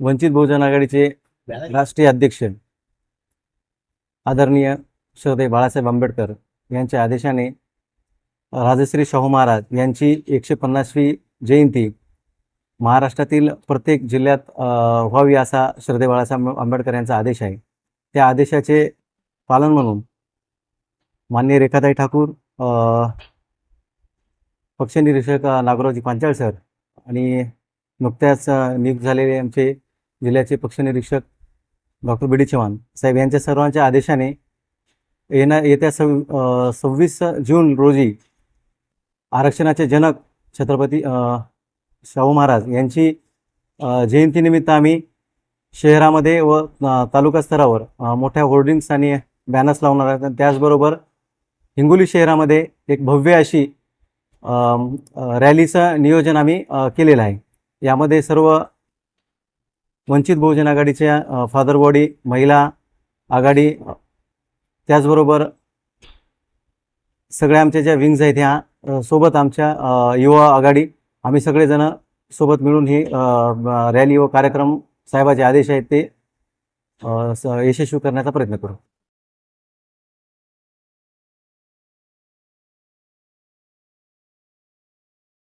वंचित बहुजन आघाडीचे राष्ट्रीय अध्यक्ष आदरणीय श्रद्धे बाळासाहेब आंबेडकर यांच्या आदेशाने राजश्री शाहू महाराज यांची एकशे पन्नासवी जयंती महाराष्ट्रातील प्रत्येक जिल्ह्यात व्हावी असा श्रद्धे बाळासाहेब आंबेडकर यांचा आदेश आहे. त्या आदेशाचे पालन म्हणून माननीय रेखाताई ठाकूर पक्षनिरीक्षक अ, पांचाळ सर आणि नुकत्याच नियुक्त झालेले आमचे जिल्ह्याचे पक्षनिरीक्षक डॉक्टर बी डी चव्हाण साहेब यांच्या सर्वांच्या आदेशाने येणा येत्या सव सव्वीस जून रोजी आरक्षणाचे जनक छत्रपती शाहू महाराज यांची जयंतीनिमित्त आम्ही शहरामध्ये व तालुका स्तरावर मोठ्या होर्डिंग्स आणि बॅनर्स लावणार आहेत. त्याचबरोबर हिंगोली शहरामध्ये एक भव्य अशी रॅलीचं नियोजन आम्ही केलेलं आहे. यामध्ये सर्व वंचित बहुजन आघाडीच्या फादर बॉडी महिला आघाडी त्याचबरोबर सगळ्या आमच्या ज्या विंग्ज आहेत ह्या सोबत आमच्या युवा आघाडी आम्ही सगळेजण सोबत मिळून ही रॅली व कार्यक्रम साहेबाचे आदेश आहेत ते यशस्वी करण्याचा प्रयत्न करू.